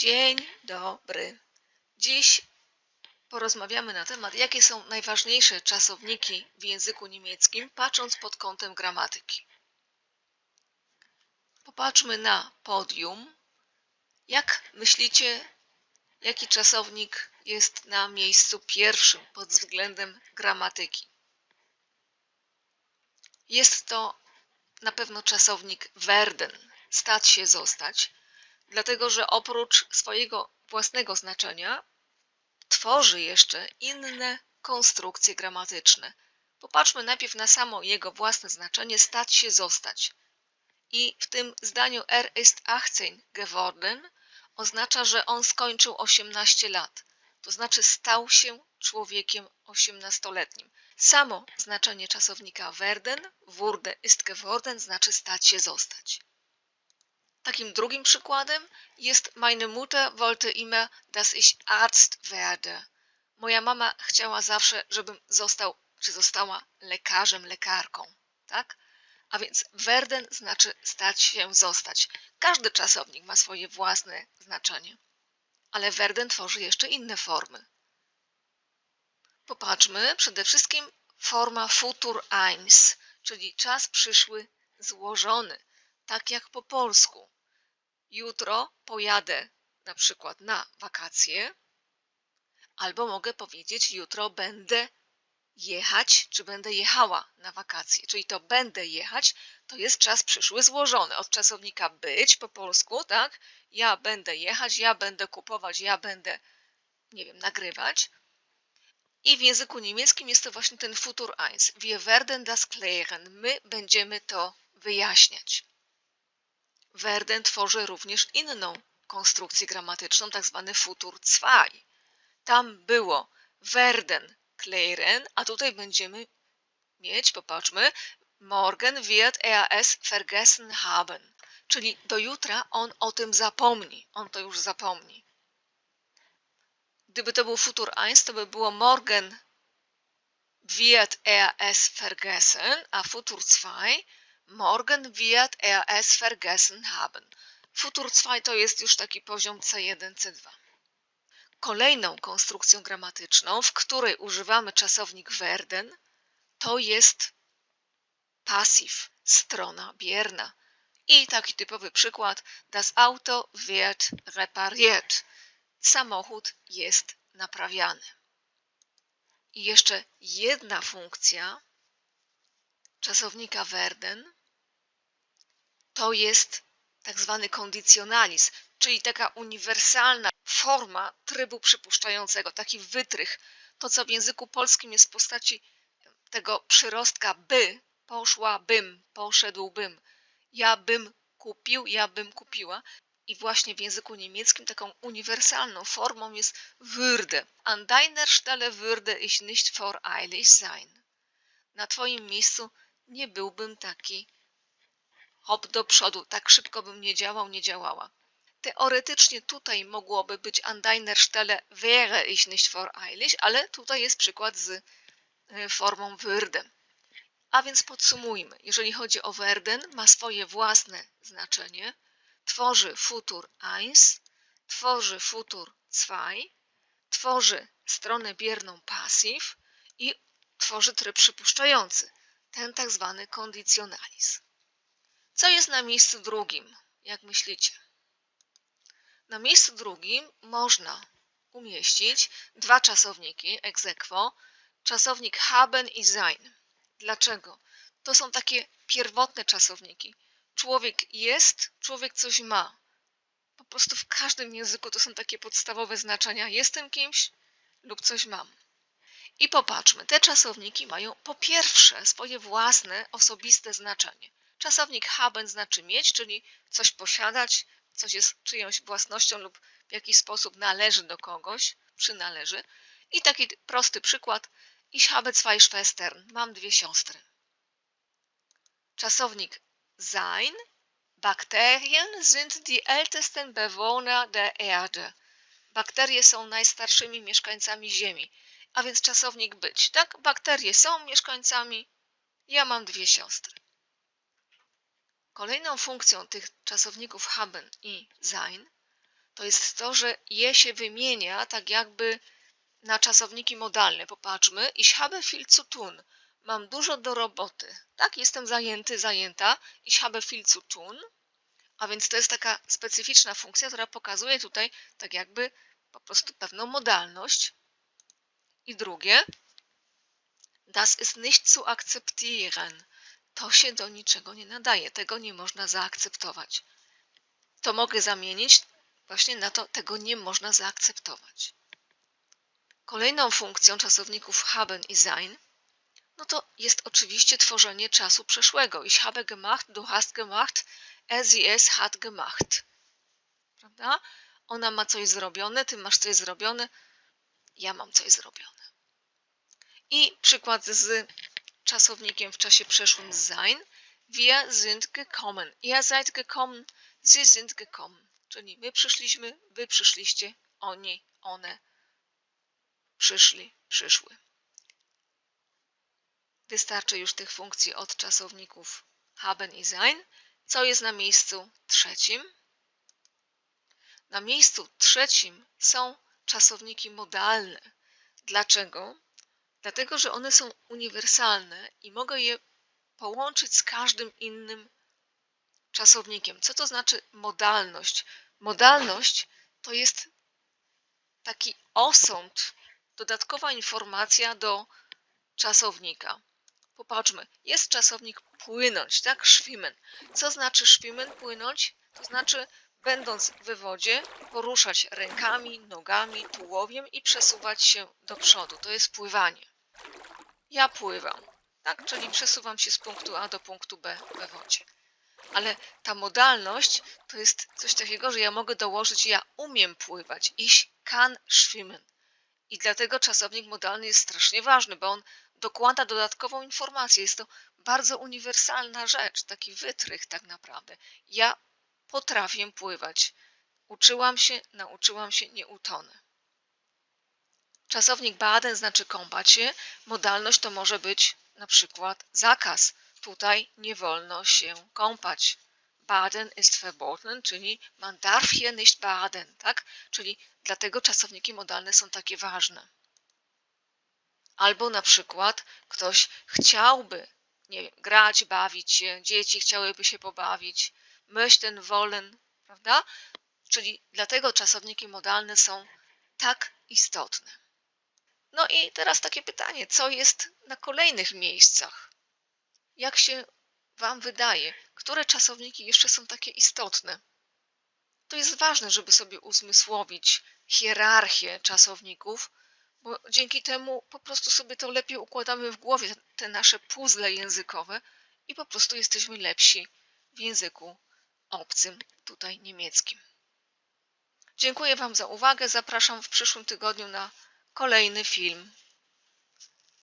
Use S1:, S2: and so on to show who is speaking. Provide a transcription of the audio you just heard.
S1: Dzień dobry. Dziś porozmawiamy na temat, jakie są najważniejsze czasowniki w języku niemieckim, patrząc pod kątem gramatyki. Popatrzmy na podium. Jak myślicie, jaki czasownik jest na miejscu pierwszym pod względem gramatyki? Jest to na pewno czasownik werden, stać się, zostać, dlatego że oprócz swojego własnego znaczenia tworzy jeszcze inne konstrukcje gramatyczne. Popatrzmy najpierw na samo jego własne znaczenie stać się, zostać. I w tym zdaniu er ist 18 geworden oznacza, że on skończył 18 lat. To znaczy stał się człowiekiem 18-letnim. Samo znaczenie czasownika werden, wurde ist geworden, znaczy stać się, zostać. Takim drugim przykładem jest Meine Mutter wollte immer, dass ich Arzt werde. Moja mama chciała zawsze, żebym został czy została lekarzem, lekarką. Tak? A więc werden znaczy stać się, zostać. Każdy czasownik ma swoje własne znaczenie. Ale werden tworzy jeszcze inne formy. Popatrzmy przede wszystkim forma futur eins, czyli czas przyszły złożony, tak jak po polsku. Jutro pojadę na przykład na wakacje, albo mogę powiedzieć jutro będę jechać, czy będę jechała na wakacje. Czyli to będę jechać, to jest czas przyszły złożony od czasownika być po polsku, tak? Ja będę jechać, ja będę kupować, ja będę, nie wiem, nagrywać. I w języku niemieckim jest to właśnie ten Futur eins. Wir werden das klären. My będziemy to wyjaśniać. Werden tworzy również inną konstrukcję gramatyczną, tak zwany Futur zwei. Tam było werden klären, a tutaj będziemy mieć, popatrzmy, morgen wird er es vergessen haben. Czyli do jutra on o tym zapomni. On to już zapomni. Gdyby to był Futur eins, to by było morgen wird er es vergessen, a Futur zwei morgen wird er es vergessen haben. Futur zwei to jest już taki poziom C1, C2. Kolejną konstrukcją gramatyczną, w której używamy czasownik werden, to jest pasyw, strona bierna. I taki typowy przykład, das Auto wird repariert. Samochód jest naprawiany. I jeszcze jedna funkcja czasownika werden to jest tak zwany kondycjonalizm, czyli taka uniwersalna forma trybu przypuszczającego, taki wytrych. To, co w języku polskim jest w postaci tego przyrostka by, poszłabym, poszedłbym, ja bym kupił, ja bym kupiła. I właśnie w języku niemieckim taką uniwersalną formą jest würde. An deiner Stelle würde ich nicht voreilig sein. Na Twoim miejscu nie byłbym taki hop do przodu, tak szybko bym nie działał, nie działała. Teoretycznie tutaj mogłoby być an deiner Stelle wäre ich nicht voreilig, ale tutaj jest przykład z e, formą würde. A więc podsumujmy. Jeżeli chodzi o werden, ma swoje własne znaczenie, tworzy futur eins, tworzy futur zwei, tworzy stronę bierną passiv i tworzy tryb przypuszczający, ten tak zwany kondycjonalizm. Co jest na miejscu drugim, jak myślicie? Na miejscu drugim można umieścić dwa czasowniki ex aequo, czasownik haben i sein. Dlaczego? To są takie pierwotne czasowniki. Człowiek jest, człowiek coś ma. Po prostu w każdym języku to są takie podstawowe znaczenia. Jestem kimś lub coś mam. I popatrzmy, te czasowniki mają po pierwsze swoje własne, osobiste znaczenie. Czasownik haben znaczy mieć, czyli coś posiadać, coś jest czyjąś własnością lub w jakiś sposób należy do kogoś, przynależy. I taki prosty przykład. Ich habe zwei Schwestern. Mam dwie siostry. Czasownik sein. Bakterien sind die ältesten Bewohner der Erde. Bakterie są najstarszymi mieszkańcami Ziemi. A więc czasownik być. Tak, bakterie są mieszkańcami. Ja mam dwie siostry. Kolejną funkcją tych czasowników haben i sein to jest to, że je się wymienia tak jakby na czasowniki modalne. Popatrzmy. Ich habe viel zu tun. Mam dużo do roboty. Tak, jestem zajęty, zajęta. Ich habe viel zu tun. A więc to jest taka specyficzna funkcja, która pokazuje tutaj tak jakby po prostu pewną modalność. I drugie, das ist nicht zu akzeptieren. To się do niczego nie nadaje, tego nie można zaakceptować. To mogę zamienić właśnie na to, tego nie można zaakceptować. Kolejną funkcją czasowników haben i sein no to jest oczywiście tworzenie czasu przeszłego. Ich habe gemacht, du hast gemacht, er, sie, es hat gemacht. Prawda? Ona ma coś zrobione, ty masz coś zrobione, ja mam coś zrobione. I przykład z czasownikiem w czasie przeszłym sein. Wir sind gekommen. Ihr seid gekommen. Sie sind gekommen. Czyli my przyszliśmy, wy przyszliście, oni, one przyszli, przyszły. Wystarczy już tych funkcji od czasowników haben i sein. Co jest na miejscu trzecim? Na miejscu trzecim są czasowniki modalne. Dlaczego? Dlatego, że one są uniwersalne i mogę je połączyć z każdym innym czasownikiem. Co to znaczy modalność? Modalność to jest taki osąd, dodatkowa informacja do czasownika. Popatrzmy, jest czasownik płynąć, tak? Schwimmen. Co znaczy schwimmen, płynąć? To znaczy, będąc w wodzie, poruszać rękami, nogami, tułowiem i przesuwać się do przodu. To jest pływanie. Ja pływam, tak? Czyli przesuwam się z punktu A do punktu B we wodzie. Ale ta modalność to jest coś takiego, że ja mogę dołożyć, ja umiem pływać. Ich kann schwimmen. I dlatego czasownik modalny jest strasznie ważny, bo on dokłada dodatkową informację. Jest to bardzo uniwersalna rzecz, taki wytrych tak naprawdę. Ja potrafię pływać. Uczyłam się, nauczyłam się, nie utonę. Czasownik baden znaczy kąpać się. Modalność to może być na przykład zakaz. Tutaj nie wolno się kąpać. Baden ist verboten, czyli man darf hier nicht baden, tak? Czyli dlatego czasowniki modalne są takie ważne. Albo na przykład ktoś chciałby nie wiem, grać, bawić się, dzieci chciałyby się pobawić, möchten, wollen, prawda? Czyli dlatego czasowniki modalne są tak istotne. No i teraz takie pytanie, co jest na kolejnych miejscach? Jak się Wam wydaje, które czasowniki jeszcze są takie istotne? To jest ważne, żeby sobie uzmysłowić hierarchię czasowników, bo dzięki temu po prostu sobie to lepiej układamy w głowie, te nasze puzzle językowe i po prostu jesteśmy lepsi w języku obcym, tutaj niemieckim. Dziękuję Wam za uwagę. Zapraszam w przyszłym tygodniu na kolejny film.